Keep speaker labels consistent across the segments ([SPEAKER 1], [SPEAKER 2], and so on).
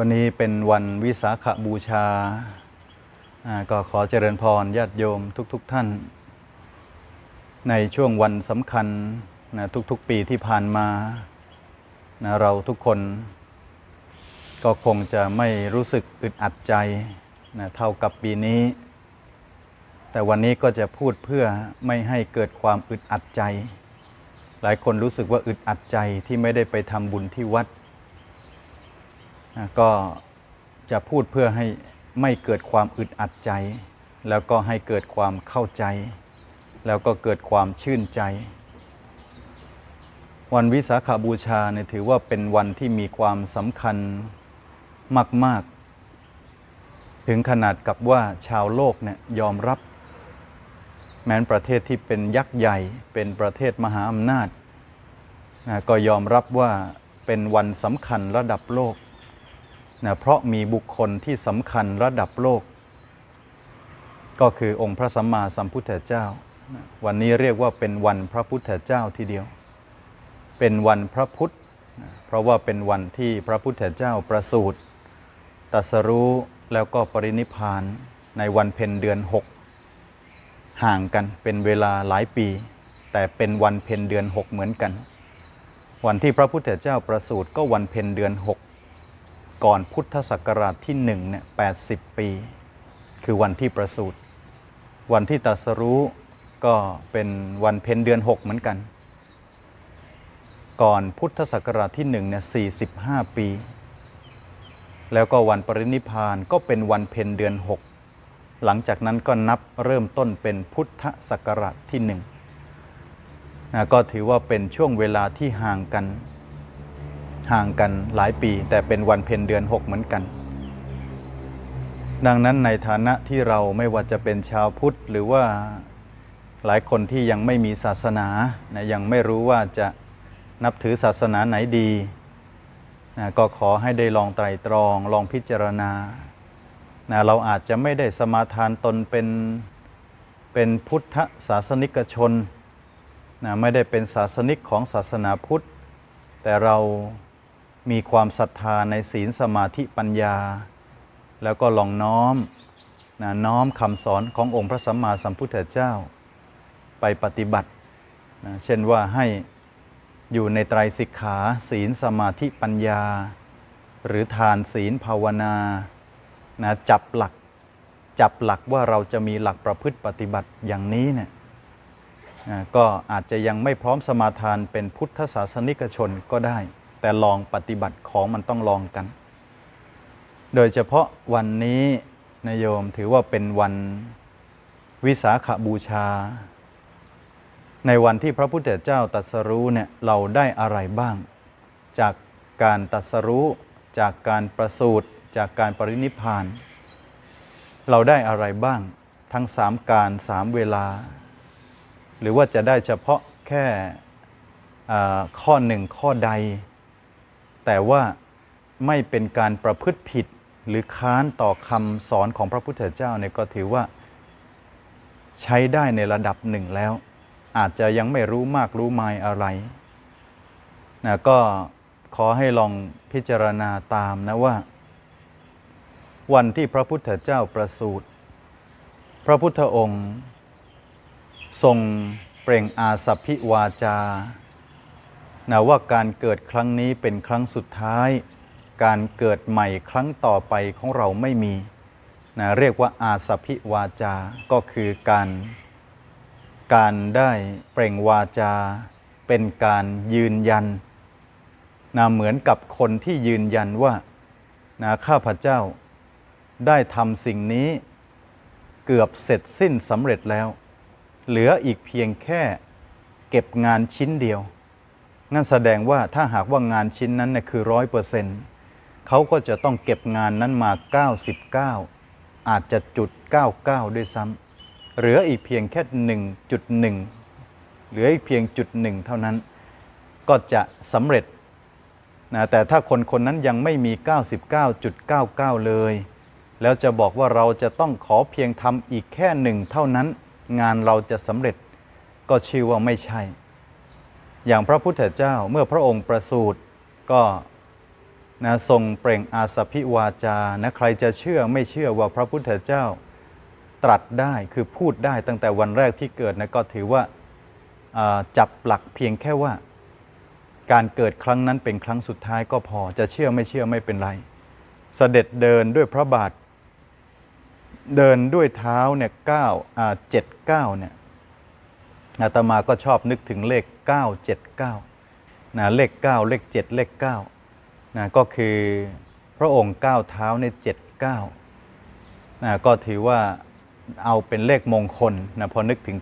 [SPEAKER 1] วันนี้เป็นวันวิสาขบูชา ก็ขอเจริญพรญาติโยมทุกๆทท่าน ในช่วงวันสำคัญนะทุกๆปีที่ผ่านมานะเราทุกคน ก็คงจะไม่รู้สึกอึดอัดใจนะเท่ากับปีนี้ แต่วันนี้ก็จะพูดเพื่อไม่ให้เกิดความอึดอัดใจ หลายคนรู้สึกว่าอึดอัดใจที่ไม่ได้ไปทำบุญที่วัด ก็จะพูดเพื่อให้ไม่เกิดความอึดอัดใจ แล้วก็ให้เกิดความเข้าใจ แล้วก็เกิดความชื่นใจ วันวิสาขาบูชาเนี่ยถือว่าเป็นวันที่มีความสำคัญมาก ๆ ถึงขนาดกับว่าชาวโลกเนี่ยยอมรับ แม้นประเทศที่เป็นยักษ์ใหญ่ เป็นประเทศมหาอำนาจนะก็ยอมรับว่าเป็นวันสำคัญระดับโลก นะเพราะมีบุคคลที่สำคัญระดับโลก ก็คือองค์พระสัมมาสัมพุทธเจ้า วันนี้เรียกว่าเป็นวันพระพุทธเจ้าทีเดียว เป็นวันพระพุทธ เพราะว่าเป็นวันที่พระพุทธเจ้าประสูติตัสรู้แล้วก็ปรินิพพานในวันเพ็ญเดือนหกห่างกันเป็นเวลาหลายปี แต่เป็นวันเพ็ญเดือนหกเหมือนกัน วันที่พระพุทธเจ้าประสูติก็วันเพ็ญเดือนหก ก่อนพุทธศักราชที่หนึ่งเนี่ยแปดสิบปี คือวันที่ประสูติ วันที่ตรัสรู้ก็เป็นวันเพ็ญเดือนหกเหมือนกัน ก่อนพุทธศักราชที่หนึ่งเนี่ยสี่สิบห้าปี แล้วก็วันปรินิพานก็เป็นวันเพ็ญเดือนหกหลังจากนั้นก็นับเริ่มต้นเป็นพุทธศักราชที่หนึ่งนะก็ถือว่าเป็นช่วงเวลาที่ห่างกัน ห่างกันหลายปี แต่เป็นวันเพ็ญเดือนหกเหมือนกัน ดังนั้นในฐานะที่เราไม่ว่าจะเป็นชาวพุทธ หรือว่าหลายคนที่ยังไม่มีศาสนานะยังไม่รู้ว่าจะนับถือศาสนาไหนดีนะก็ขอให้ได้ลองไตรตรอง ลองพิจารณานะเราอาจจะไม่ได้สมาทานตนเป็นเป็นพุทธศาสนิกชนนะไม่ได้เป็นศาสนิกของศาสนาพุทธ แต่เรา มีความศรัทธาในศีลสมาธิปัญญา แล้วก็ลองน้อมนะน้อมคำสอนขององค์พระสัมมาสัมพุทธเจ้า ไปปฏิบัตินะเช่นว่าให้อยู่ในไตรสิกขาศีลสมาธิปัญญา หรือทานศีลภาวนานะจับหลัก จับหลักว่าเราจะมีหลักประพฤติปฏิบัติอย่างนี้เนี่ยนะก็อาจจะยังไม่พร้อมสมาทานเป็นพุทธศาสนิกชนก็ได้ แต่ลองปฏิบัติของมันต้องลองกัน โดยเฉพาะวันนี้นายโยมถือว่าเป็นวันวิสาขบูชา ในวันที่พระพุทธเจ้าตรัสรู้เนี่ยเราได้อะไรบ้าง จากการตรัสรู้ จากการประสูติจากการปรินิพาน เราได้อะไรบ้าง ทั้งสามการสามเวลา หรือว่าจะได้เฉพาะแค่ข้อหนึ่งข้อใด แต่ว่าไม่เป็นการประพฤติผิดหรือค้านต่อคำสอนของพระพุทธเจ้าเนี่ยก็ถือว่าใช้ได้ในระดับหนึ่งแล้ว อาจจะยังไม่รู้มากรู้มายอะไรนะก็ขอให้ลองพิจารณาตามนะว่า วันที่พระพุทธเจ้าประสูติพระพุทธองค์ ทรงเปล่งอาสัพพิวาจา นะว่าการเกิดครั้งนี้เป็นครั้งสุดท้าย การเกิดใหม่ครั้งต่อไปของเราไม่มีนะเรียกว่าอาสพพิวาจา ก็คือการการได้เปล่งวาจา เป็นการยืนยันนะเหมือนกับคนที่ยืนยันว่านะข้าพเจ้าได้ทำสิ่งนี้เกือบเสร็จสิ้นสำเร็จแล้ว เหลืออีกเพียงแค่เก็บงานชิ้นเดียว นั่นแสดงว่าถ้าหากว่างานชิ้นนั้นนะคือร้อยเปอร์เซ็นต์เขาก็จะต้องเก็บงานนั้นมา 99 อาจจะจุด 99 ด้วยซ้ำเหลืออีกเพียงแค่ 1.1 เหลืออีกเพียงจุดหนึ่งเท่านั้น ก็จะสำเร็จนะแต่ถ้าคนคนนั้นยังไม่มี 99.99 เลย แล้วจะบอกว่าเราจะต้องขอเพียงทำอีกแค่หนึ่งเท่านั้น งานเราจะสำเร็จก็ชื่อว่าไม่ใช่ อย่างพระพุทธเจ้าเมื่อพระองค์ประสูติก็นะทรงเปล่งอาสพิวาจานะใครจะเชื่อไม่เชื่อว่าพระพุทธเจ้าตรัสได้คือพูดได้ตั้งแต่วันแรกที่เกิดนะก็ถือว่าาจับหลักเพียงแค่ว่า การเกิดครั้งนั้นเป็นครั้งสุดท้ายก็พอจะเชื่อไม่เชื่อไม่เป็นไรเสด็จเดินด้วยพระบาท เดินด้วยเท้าเนี่ยเก้าเจ็ดเก้าเนี่ย อาตมาก็ชอบนึกถึงเลข 979นะเลข 9 เลข 7 เลข9นะก็คือพระองค์ก้าวเท้าใน7 9นะก็ถือว่าเอาเป็นเลขมงคลนะพอนึกถึง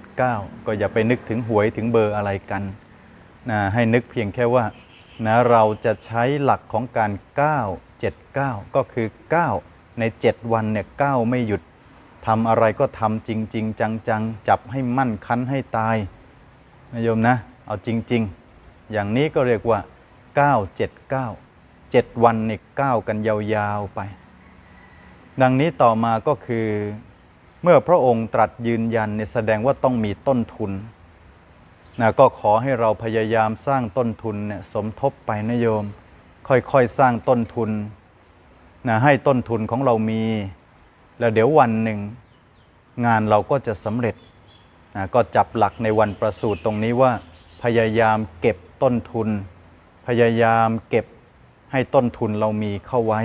[SPEAKER 1] 979 ก็อย่าไปนึกถึงหวยถึงเบอร์อะไรกันนะให้นึกเพียงแค่ว่านะเราจะใช้หลักของการ 979 ก็คือ 9 ใน 7 วันเนี่ย9ไม่หยุด ทำอะไรก็ทำจริงๆจังๆ จับให้มั่นคันให้ตายนะโยมนะ เอาจริง ๆ อย่างนี้ก็เรียกว่า 979 7 วันเนี่ยก้าวกันยาวๆไป ดังนี้ต่อมาก็คือเมื่อพระองค์ตรัสยืนยันเนี่ยแสดงว่าต้องมีต้นทุนนะก็ขอให้เราพยายามสร้างต้นทุนเนี่ยสมทบไปนะโยม ค่อยๆสร้างต้นทุนนะให้ต้นทุนของเรามี แล้วเดี๋ยววันหนึ่งงานเราก็จะสำเร็จนะก็จับหลักในวันประสูติตรงนี้ว่า พยายามเก็บต้นทุน พยายามเก็บให้ต้นทุนเรามีเข้าไว้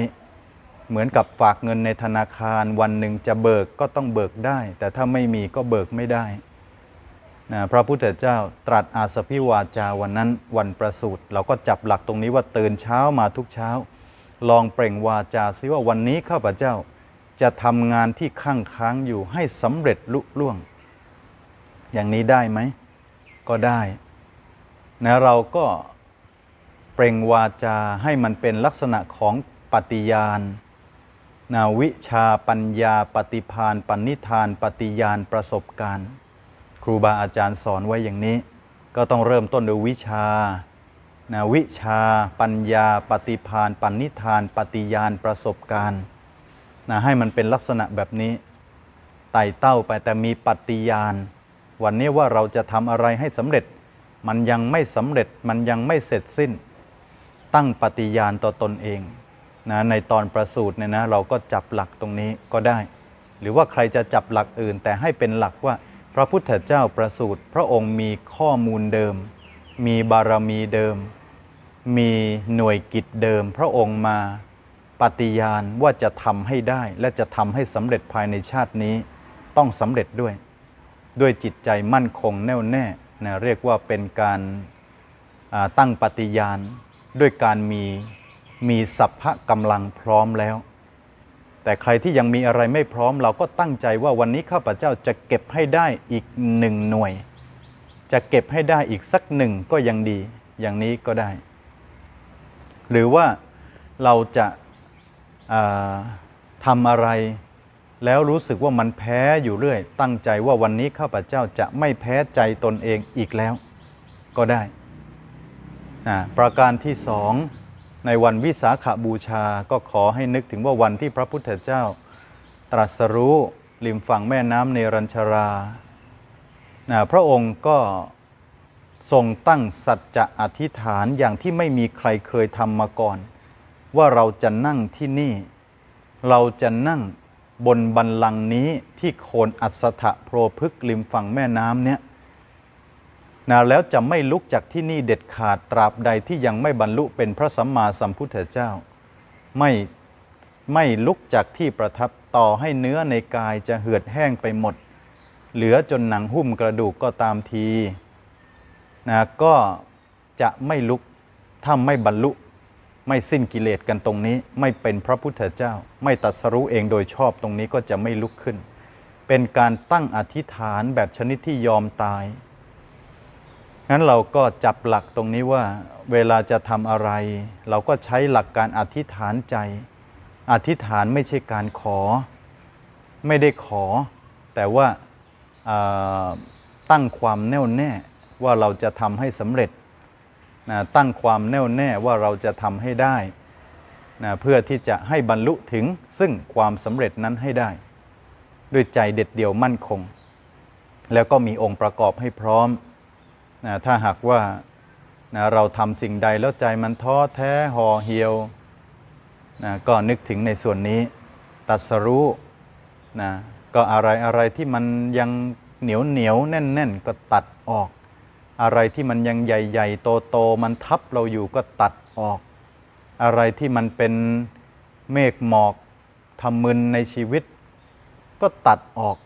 [SPEAKER 1] เหมือนกับฝากเงินในธนาคารวันหนึ่งจะเบิกก็ต้องเบิกได้ แต่ถ้าไม่มีก็เบิกไม่ได้นะพระพุทธเจ้าตรัสอาสพิวาจาวันนั้นวันประสูติเราก็จับหลักตรงนี้ว่าตื่นเช้ามาทุกเช้า ลองเปล่งวาจาซิว่าวันนี้ข้าพเจ้า จะทำงานที่ข้างค้างอยู่ให้สำเร็จลุล่วง อย่างนี้ได้ไหม ก็ได้นะเราก็เปล่งวาจาให้มันเป็นลักษณะของปฏิญาณนาวิชาปัญญาปฏิพานปณิธาน ปฏิญาณประสบการณ์ ครูบาอาจารย์สอนไว้อย่างนี้ ก็ต้องเริ่มต้นด้วยวิชานะวิชา ปัญญา ปฏิพานปณิธาน ปฏิญาณประสบการณ์ นะให้มันเป็นลักษณะแบบนี้ไต่เต้าไปแต่มีปฏิญาณ วันนี้ว่าเราจะทำอะไรให้สำเร็จ มันยังไม่สำเร็จมันยังไม่เสร็จสิ้น ตั้งปฏิญาณต่อตนเองนะในตอนประสูติเนี่ยนะเราก็จับหลักตรงนี้ก็ได้ หรือว่าใครจะจับหลักอื่น แต่ให้เป็นหลักว่าพระพุทธเจ้าประสูติพระองค์มีข้อมูลเดิม มีบารมีเดิม มีหน่วยกิจเดิม พระองค์มา ปฏิญาณว่าจะทำให้ได้และจะทำให้สำเร็จภายในชาตินี้ ต้องสำเร็จด้วย ด้วยจิตใจมั่นคงแน่วแน่นะเรียกว่าเป็นการตั้งปฏิญาณ ด้วยการมีมีสัพพะกำลังพร้อมแล้ว แต่ใครที่ยังมีอะไรไม่พร้อมเราก็ตั้งใจว่าวันนี้ข้าพเจ้าจะเก็บให้ได้อีกหนึ่งหน่วย จะเก็บให้ได้อีกสักหนึ่งก็ยังดี อย่างนี้ก็ได้ หรือว่าเราจะ ทำอะไร แล้วรู้สึกว่ามันแพ้อยู่เรื่อย ตั้งใจว่าวันนี้ข้าพเจ้าจะไม่แพ้ใจตนเองอีกแล้ว ก็ได้ ประการที่สองในวันวิสาขบูชาก็ขอให้นึกถึงว่าวันที่พระพุทธเจ้า ตรัสรู้ริมฝั่งแม่น้ำเนรัญชรานะพระองค์ก็ทรงตั้งสัจจะอธิษฐานอย่างที่ไม่มีใครเคยทำมาก่อน ว่าเราจะนั่งที่นี่ เราจะนั่งบนบันลังนี้ที่โคนอัสถะโพรพฤกริมฝั่งแม่น้ำเนี่ยนะแล้วจะไม่ลุกจากที่นี่เด็ดขาดตราบใดที่ยังไม่บรรลุเป็นพระสัมมาสัมพุทธเจ้า ไม่ไม่ลุกจากที่ประทับต่อให้เนื้อในกายจะเหือดแห้งไปหมด เหลือจนหนังหุ้มกระดูกก็ตามทีนะก็จะไม่ลุกถ้าไม่บรรลุ ไม่สิ้นกิเลสกันตรงนี้ ไม่เป็นพระพุทธเจ้า ไม่ตัดสรู้เองโดยชอบตรงนี้ก็จะไม่ลุกขึ้น เป็นการตั้งอธิษฐานแบบชนิดที่ยอมตายงั้นเราก็จับหลักตรงนี้ว่า เวลาจะทำอะไร เราก็ใช้หลักการอธิษฐานใจ อธิษฐานไม่ใช่การขอ ไม่ได้ขอ แต่ว่าตั้งความแน่วแน่ว่าเราจะทำให้สำเร็จ นะตั้งความแน่วแน่ว่าเราจะทำให้ได้นะเพื่อที่จะให้บรรลุถึงซึ่งความสำเร็จนั้นให้ได้ ด้วยใจเด็ดเดี่ยวมั่นคง แล้วก็มีองค์ประกอบให้พร้อมนะถ้าหากว่านะเราทำสิ่งใดแล้วใจมันท้อแท้ห่อเหี่ยวนะก็นึกถึงในส่วนนี้ตัดสรู้นะก็อะไรอะไรที่มันยังเหนียวเหนียวแน่นแน่นก็ตัดออก อะไรที่มันยังใหญ่ ๆ โตๆมันทับเราอยู่ก็ตัดออก อะไรที่มันเป็นเมฆหมอกทำมึนในชีวิต ก็ตัดออก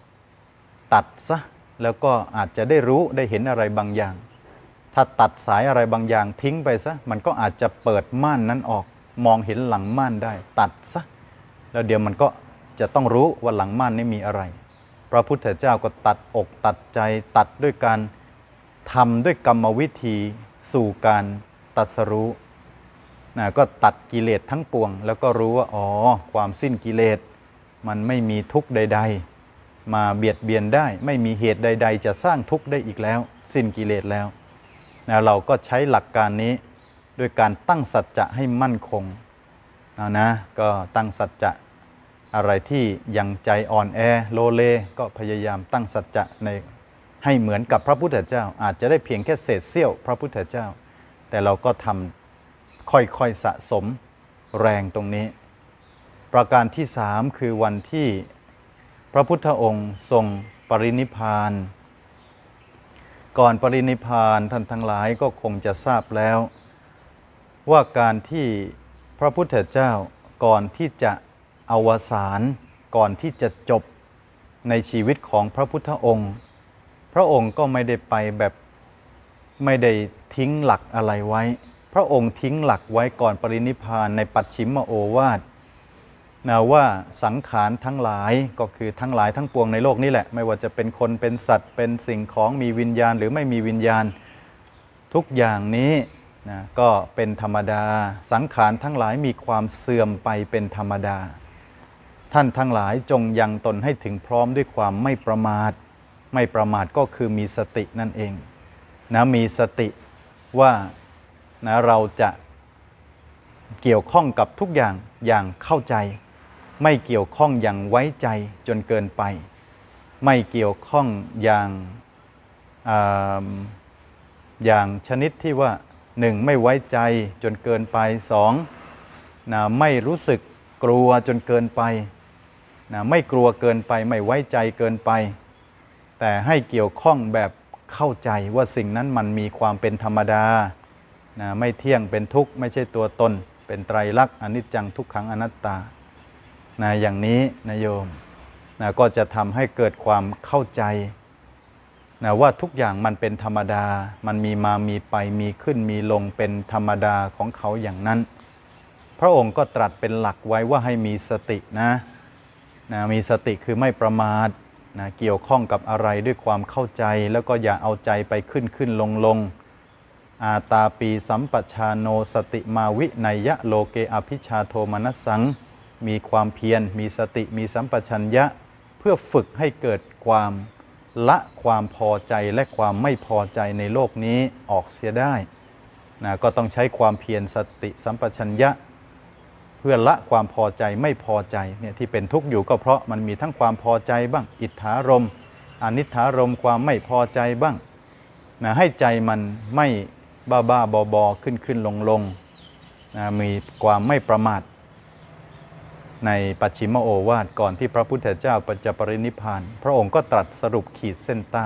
[SPEAKER 1] ตัดซะแล้วก็อาจจะได้รู้ได้เห็นอะไรบางอย่าง ถ้าตัดสายอะไรบางอย่างทิ้งไปซะมันก็อาจจะเปิดม่านนั้นออก มองเห็นหลังม่านได้ ตัดซะแล้วเดี๋ยวมันก็จะต้องรู้ว่าหลังม่านนี้มีอะไร พระพุทธเจ้าก็ตัดอกตัดใจตัดด้วยการ ทำด้วยกรรมวิธีสู่การตัดสรู้นะก็ตัดกิเลสทั้งปวง แล้วก็รู้ว่าอ๋อความสิ้นกิเลส มันไม่มีทุกข์ใด ๆ มาเบียดเบียนได้ ไม่มีเหตุใด ๆ จะสร้างทุกข์ได้อีกแล้ว สิ้นกิเลสแล้วนะเราก็ใช้หลักการนี้ด้วยการตั้งสัจจะให้มั่นคงเอานะก็ตั้งสัจจะอะไรที่ยังใจอ่อนแอโลเลก็พยายามตั้งสัจจะใน ให้เหมือนกับพระพุทธเจ้า อาจจะได้เพียงแค่เศษเสี้ยวพระพุทธเจ้า แต่เราก็ทำค่อยๆสะสมแรงตรงนี้ ประการที่สามคือวันที่พระพุทธองค์ทรงปรินิพาน ก่อนปรินิพานท่านทั้งหลายก็คงจะทราบแล้ว ว่าการที่พระพุทธเจ้าก่อนที่จะอวสานก่อนที่จะจบในชีวิตของพระพุทธองค์ พระองค์ก็ไม่ได้ไปแบบไม่ได้ทิ้งหลักอะไรไว้ พระองค์ทิ้งหลักไว้ก่อนปรินิพานในปัจฉิมโอวาทนะว่าสังขารทั้งหลายก็คือทั้งหลายทั้งปวงในโลกนี้แหละ ไม่ว่าจะเป็นคนเป็นสัตว์ เป็นสิ่งของมีวิญญาณ หรือไม่มีวิญญาณทุกอย่างนี้นะก็เป็นธรรมดา สังขารทั้งหลายมีความเสื่อมไปเป็นธรรมดา ท่านทั้งหลายจงยังตนให้ถึงพร้อมด้วยความไม่ประมาท ไม่ประมาทก็คือมีสตินั่นเองนะมีสติว่านะเราจะเกี่ยวข้องกับทุกอย่างอย่างเข้าใจ ไม่เกี่ยวข้องอย่างไว้ใจจนเกินไป ไม่เกี่ยวข้องอย่างออย่างชนิดที่ว่าหนึ่งไม่ไว้ใจจนเกินไปสองนะไม่รู้สึกกลัวจนเกินไปนะไม่กลัวเกินไป ไม่ไว้ใจเกินไป แต่ให้เกี่ยวข้องแบบเข้าใจว่าสิ่งนั้นมันมีความเป็นธรรมดานะไม่เที่ยงเป็นทุกข์ไม่ใช่ตัวตน เป็นไตรลักษณ์อนิจจังทุกขังอนัตตานะอย่างนี้นะโยมนะก็จะทำให้เกิดความเข้าใจนะว่าทุกอย่างมันเป็นธรรมดา มันมีมามีไปมีขึ้นมีลงเป็นธรรมดาของเขาอย่างนั้น พระองค์ก็ตรัสเป็นหลักไว้ว่าให้มีสตินะนะมีสติคือไม่ประมาท นะเกี่ยวข้องกับอะไรด้วยความเข้าใจแล้วก็อย่าเอาใจไปขึ้นขึ้นลงลงอาตาปีสัมปชาโนสติมาวิไนยะโลเกอภิชาโทมนัสสัง มีความเพียร มีสติมีสัมปชัญญะ เพื่อฝึกให้เกิดความละความพอใจและความไม่พอใจในโลกนี้ออกเสียได้นะก็ต้องใช้ความเพียรสติสัมปชัญญะ พื่อละความพอใจไม่พอใจเนี่ยที่เป็นทุกข์อยู่ก็เพราะมันมีทั้งความพอใจบ้าง อิทธารมณ์อนิธารมณ์ความไม่พอใจบ้างนะให้ใจมันไม่บ้าบ้าบอบอขึ้นขึ้นลงลงนะมีความไม่ประมาท ในปัจฉิมโอวาทก่อนที่พระพุทธเจ้าจะปรินิพพาน พระองค์ก็ตรัสสรุปขีดเส้นใต้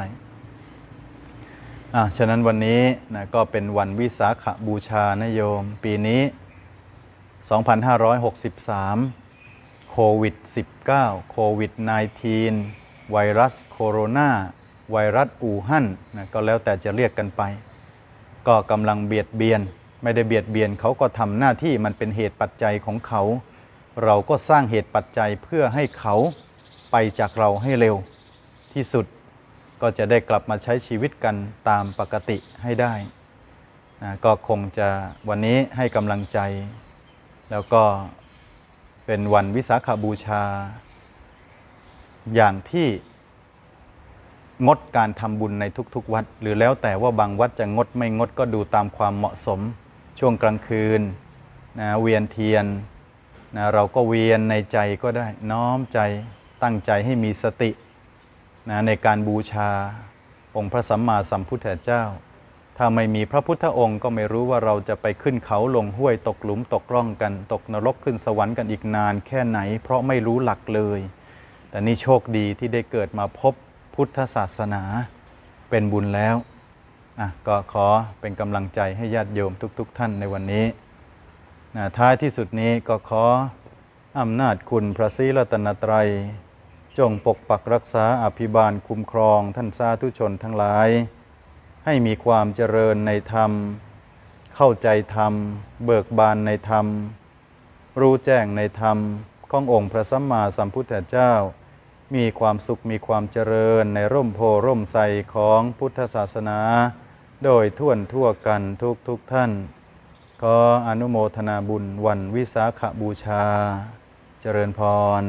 [SPEAKER 1] อะฉะนั้นวันนี้นะก็เป็นวันวิสาขบูชานะโยม ปีนี้ 2563 โควิด 19 โควิด -19 ไวรัสโคโรนาไวรัสอู่ฮั่นนะก็แล้วแต่จะเรียกกันไป ก็กำลังเบียดเบียน ไม่ได้เบียดเบียนเขาก็ทำหน้าที่มันเป็นเหตุปัจจัยของเขา เราก็สร้างเหตุปัจจัยเพื่อให้เขาไปจากเราให้เร็วที่สุดก็จะได้กลับมาใช้ชีวิตกันตามปกติให้ได้นะก็คงจะวันนี้ให้กำลังใจ แล้วก็เป็นวันวิสาขบูชา อย่างที่งดการทำบุญในทุกๆ วัด หรือแล้วแต่ว่าบางวัดจะงดไม่งดก็ดูตามความเหมาะสม ช่วงกลางคืนนะเวียนเทียนนะเราก็เวียนในใจก็ได้น้อมใจตั้งใจให้มีสตินะในการบูชาองค์พระสัมมาสัมพุทธเจ้า ถ้าไม่มีพระพุทธองค์ก็ไม่รู้ว่าเราจะไปขึ้นเขาลงห้วยตกหลุมตกร่องกัน ตกนรกขึ้นสวรรค์กันอีกนานแค่ไหน เพราะไม่รู้หลักเลย แต่นี่โชคดีที่ได้เกิดมาพบพุทธศาสนาเป็นบุญแล้วอะก็ขอเป็นกำลังใจให้ญาติโยมทุกๆท่านในวันนี้นะท้ายที่สุดนี้ก็ขออำนาจคุณพระศรีรัตนตรัย จงปกปักรักษาอภิบาลคุ้มครองท่านสาธุชนทั้งหลาย ให้มีความเจริญในธรรม เข้าใจธรรม เบิกบานในธรรม รู้แจ้งในธรรมขององค์พระสัมมาสัมพุทธเจ้า มีความสุขมีความเจริญในร่มโพร่มใสของพุทธศาสนา โดยทั่วนทั่วกันทุกทุกท่าน ขออนุโมทนาบุญวันวิสาขบูชา เจริญพร